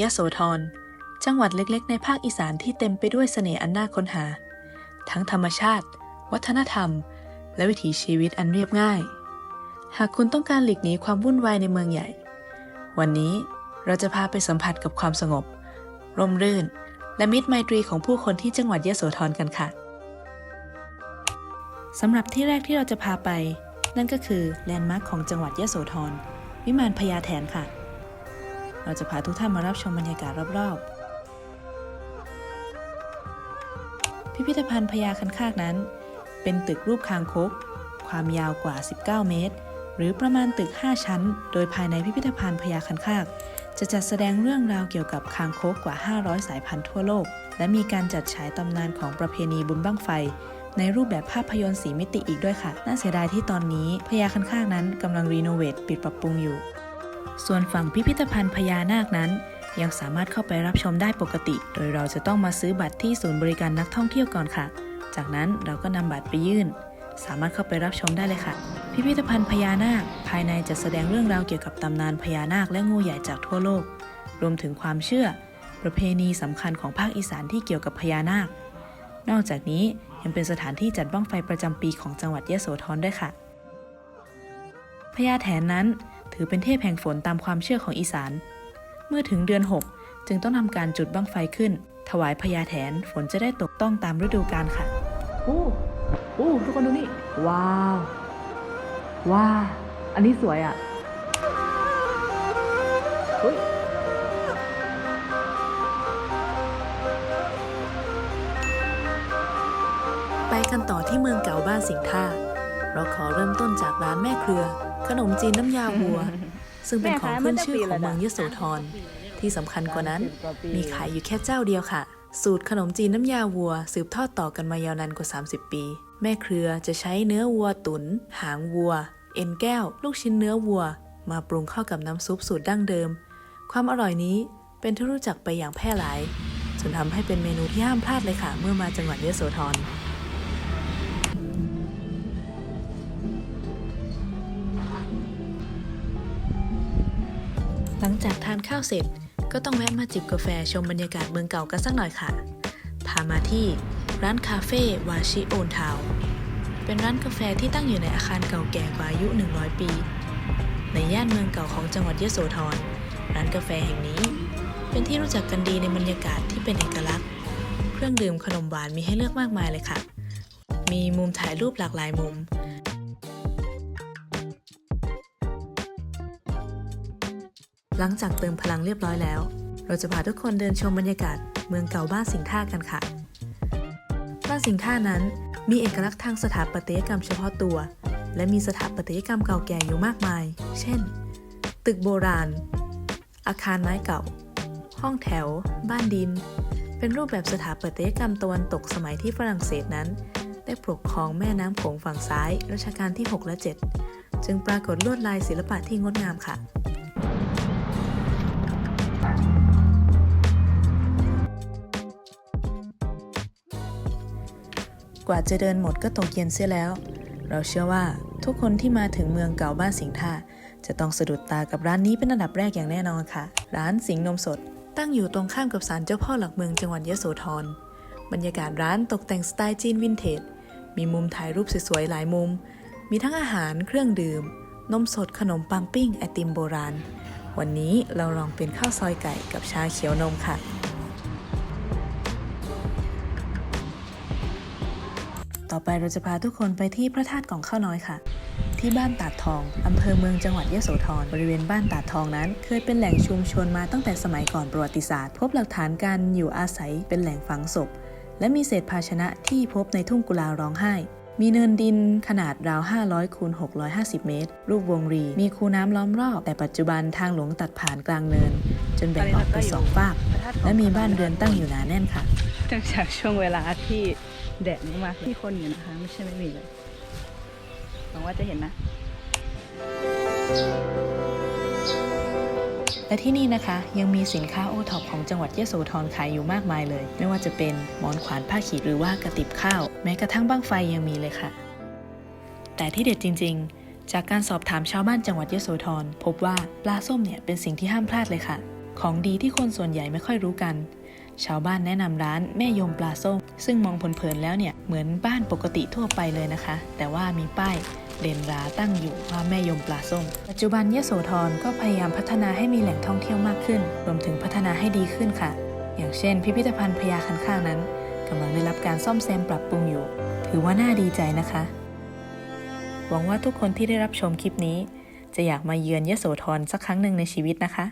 ยะโสธร จังหวัดเล็กๆ ในภาคอีสานที่เต็มไปด้วยเสน่ห์อันน่าค้นหา ทั้งธรรมชาติ วัฒนธรรม และวิถีชีวิตอันเรียบง่าย หากคุณต้องการหลีกหนีความวุ่นวายในเมืองใหญ่ วันนี้เราจะพาไปสัมผัสกับความสงบ ร่มรื่น และมิตรไมตรีของผู้คนที่จังหวัดยะโสธรกันค่ะสำหรับที่แรกที่เราจะพาไป นั่นก็คือแลนด์มาร์คของจังหวัดยะโสธรวิมานพญาแถนค่ะ เราจะพาทุกท่านมารับชมบรรยากาศรอบๆ พิพิธภัณฑ์พญาคันคากนั้น เป็นตึกรูปคางคก ความยาวกว่า 19 เมตร หรือประมาณตึก 5 ชั้น โดยภายในพิพิธภัณฑ์พญาคันคากจะจัดแสดงเรื่องราวเกี่ยวกับคางคกกว่า 500 สายพันธุ์ทั่วโลก และมีการจัดฉายตำนานของประเพณีบุญบั้งไฟ ในรูปแบบภาพยนตร์สีมิติอีกด้วยค่ะ น่าเสียดายที่ตอนนี้พญาคันคากนั้นกำลังรีโนเวทปิดปรับปรุงอยู่ ส่วนฝั่งพิพิธภัณฑ์พญานาคนั้น ยังสามารถเข้าไปรับชมได้ปกติ โดยเราจะต้องมาซื้อบัตรที่ศูนย์บริการนักท่องเที่ยวก่อนค่ะ จากนั้นเราก็นำบัตรไปยื่น สามารถเข้าไปรับชมได้เลยค่ะ พิพิธภัณฑ์พญานาค ภายในจะแสดงเรื่องราวเกี่ยวกับตำนานพญานาคและงูใหญ่จากทั่วโลก รวมถึงความเชื่อ ประเพณีสำคัญของภาคอีสานที่เกี่ยวกับพญานาค นอกจากนี้ยังเป็นสถานที่จัดบ้างไฟประจำปีของจังหวัดยะโสธรด้วยค่ะพญาแถนนั้น ถือเป็นเทพแห่งฝนตามความเชื่อของอีสาน เมื่อถึงเดือน 6 จึงต้องทำการจุดบั้งไฟขึ้น ถวายพญาแถนฝนจะได้ตกต้องตามฤดูกาลค่ะโอ้โอ้ทุกคนดูนี่ ว้าว ว้า อันนี้สวยอะเฮ้ยไปกันต่อที่เมืองเก่าบ้านสิงห์ท่า เราขอเริ่มต้นจากร้านแม่เครือ ขนมจีนน้ำยาวัว ซึ่งเป็นของขึ้นชื่อของเมืองยโสธร ที่สำคัญกว่านั้น มีขายอยู่แค่เจ้าเดียวค่ะ สูตรขนมจีนน้ำยาวัว สืบทอดต่อกันมายาวนานกว่า 30 ปี แม่เครือจะใช้เนื้อวัวตุนหางวัว เอ็นแก้ว ลูกชิ้นเนื้อวัว มาปรุงเข้ากับน้ำซุปสูตรดั้งเดิม ความอร่อยนี้เป็นที่รู้จักไปอย่างแพร่หลายจนทำให้เป็นเมนูที่ห้ามพลาดเลยค่ะ เมื่อมาจังหวัดยโสธร หลังจากทานข้าวเสร็จก็ต้องแวะมาจิบกาแฟชมบรรยากาศเมืองเก่ากันสักหน่อยค่ะ พามาที่ร้านคาเฟ่วาชิโอนทาวเป็นร้านกาแฟที่ตั้งอยู่ในอาคารเก่าแก่กว่าอายุ 100 ปี ในย่านเมืองเก่าของจังหวัดยโสธร ร้านกาแฟแห่งนี้ เป็นที่รู้จักกันดีในบรรยากาศที่เป็นเอกลักษณ์ เครื่องดื่มขนมหวานมีให้เลือกมากมายเลยค่ะ มีมุมถ่ายรูปหลากหลายมุม หลังจากเติมพลังเรียบร้อยแล้ว เราจะพาทุกคนเดินชมบรรยากาศเมืองเก่าบ้านสิงห์ท่ากันค่ะ บ้านสิงห์ท่านั้นมีเอกลักษณ์ทางสถาปัตยกรรมเฉพาะตัว และมีสถาปัตยกรรมเก่าแก่อยู่มากมาย เช่น ตึกโบราณ อาคารไม้เก่า ห้องแถว บ้านดิน เป็นรูปแบบสถาปัตยกรรมตะวันตกสมัยที่ฝรั่งเศสนั้น ได้ปกครองแม่น้ำโขงฝั่งซ้ายรัชกาลที่ 6 และ 7 จึงปรากฏลวดลายศิลปะที่งดงามค่ะ กว่าจะเดินหมดก็ตกเย็นเสียแล้ว เราเชื่อว่าทุกคนที่มาถึงเมืองเก่าบ้านสิงห์ท่าจะต้องสะดุดตากับร้านนี้เป็นอันดับแรกอย่างแน่นอนค่ะ ร้านสิงห์นมสด ตั้งอยู่ตรงข้ามกับศาลเจ้าพ่อหลักเมืองจังหวัดยโสธร บรรยากาศร้านตกแต่งสไตล์จีนวินเทจ มีมุมถ่ายรูปสวยๆหลายมุม มีทั้งอาหารเครื่องดื่ม นมสดขนมปังปิ้งไอติมโบราณ วันนี้เราลองเป็นข้าวซอยไก่กับชาเขียวนมค่ะ ต่อไปเราจะพาทุกคนไปที่พระธาตุกองข้าวน้อยค่ะ ที่บ้านตาดทอง อำเภอเมืองจังหวัดยโสธร บริเวณบ้านตาดทองนั้น เคยเป็นแหล่งชุมชนมาตั้งแต่สมัยก่อนประวัติศาสตร์ พบหลักฐานการอยู่อาศัยเป็นแหล่งฝังศพ และมีเศษภาชนะที่พบในทุ่งกุลาร้องไห้ มีเนินดินขนาดราว 500คูณ650 เมตร รูปวงรี มีคูน้ำล้อมรอบ แต่ปัจจุบันทางหลวงตัดผ่านกลางเนิน จนแบ่งออกเป็นสองฝาก และมีบ้านเรือนตั้งอยู่หนาแน่นค่ะเนื่องจากช่วงเวลาที่แดดไม่มากที่คนอยู่นะคะ ไม่ใช่ไม่มีเลยหวังว่าจะเห็นนะ และที่นี่นะคะ ยังมีสินค้าโอท็อปของจังหวัดยโสธรขายอยู่มากมายเลย ไม่ว่าจะเป็นหมอนขวานผ้าขีดหรือว่ากระติบข้าว แม้กระทั่งบ้างไฟยังมีเลยค่ะ แต่ที่เด็ดจริง ๆ จากการสอบถามชาวบ้านจังหวัดยโสธรพบว่าปลาส้มเนี่ยเป็นสิ่งที่ห้ามพลาดเลยค่ะ ของดีที่คนส่วนใหญ่ไม่ค่อยรู้กัน ชาวบ้านแนะนำร้านแม่ยมปลาส้ม ซึ่งมองเผินๆแล้วเนี่ยเหมือนบ้านปกติทั่วไปเลยนะคะ แต่ว่ามีป้าย เด่นราตั้งอยู่ว่าแม่ยมปลาส้ม ปัจจุบันยโสธรก็พยายามพัฒนาให้มีแหล่งท่องเที่ยวมากขึ้น รวมถึงพัฒนาให้ดีขึ้นค่ะ อย่างเช่น พิพิธภัณฑ์พญาคันข้างนั้นกำลังได้รับการซ่อมแซมปรับปรุงอยู่ ถือว่าน่าดีใจนะคะ หวังว่าทุกคนที่ได้รับชมคลิปนี้ จะอยากมาเยือนยโสธรสักครั้งหนึ่งในชีวิตนะคะ